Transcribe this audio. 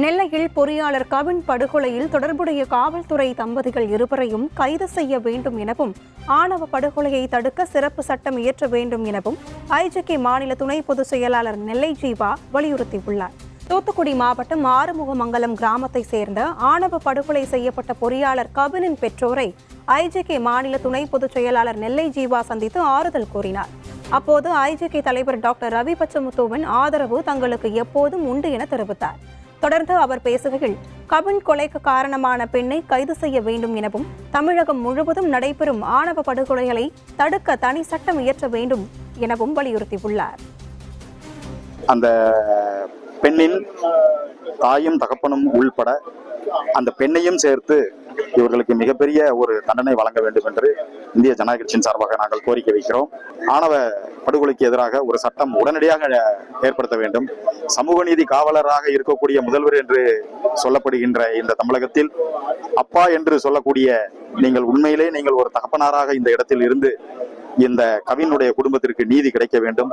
நெல்லையில் பொறியாளர் கவின் படுகொலையில் தொடர்புடைய காவல்துறை தம்பதிகள் இருவரையும் கைது செய்ய வேண்டும் எனவும் ஆணவ படுகொலையை தடுக்க சிறப்பு சட்டம் இயற்ற வேண்டும் எனவும் ஐஜிகே மாநில துணை பொதுச் செயலாளர் நெல்லை ஜீவா வலியுறுத்தியுள்ளார். தூத்துக்குடி மாவட்டம் ஆறுமுகமங்கலம் கிராமத்தை சேர்ந்த ஆணவ படுகொலை செய்யப்பட்ட பொறியாளர் கவினின் பெற்றோரை ஐஜிகே மாநில துணை பொதுச் செயலாளர் நெல்லை ஜீவா சந்தித்து ஆறுதல் கூறினார். அப்போது ஐஜிகே தலைவர் டாக்டர் ரவி பச்சமுத்துவின் ஆதரவு தங்களுக்கு எப்போதும் உண்டு என தெரிவித்தார். தொடர்ந்து அவர் பேசுகையில் கவின் கொலைக்கு காரணமான பெண்ணை கைது செய்ய வேண்டும் எனவும் தமிழகம் முழுவதும் நடைபெறும் ஆணவ படுகொலைகளை தடுக்க தனி சட்டம் இயற்ற வேண்டும் எனவும் வலியுறுத்தியுள்ளார். அந்த பெண்ணின் தாயும் தகப்பனும் உள்பட அந்த பெண்ணையும் சேர்த்து இவர்களுக்கு மிகப்பெரிய ஒரு தண்டனை வழங்க வேண்டும் என்று இந்திய ஜனநாயக கட்சியின் சார்பாக நாங்கள் கோரிக்கை வைக்கிறோம். ஆணவ படுகொலைக்கு எதிராக ஒரு சட்டம் உடனடியாக ஏற்படுத்த வேண்டும். சமூக நீதி காவலராக இருக்கக்கூடிய முதல்வர் என்று சொல்லப்படுகின்ற இந்த தமிழகத்தில் அப்பா என்று சொல்லக்கூடிய நீங்கள் உண்மையிலே நீங்கள் ஒரு தகப்பனாராக இந்த இடத்தில் இருந்து இந்த கவினுடைய குடும்பத்திற்கு நீதி கிடைக்க வேண்டும்.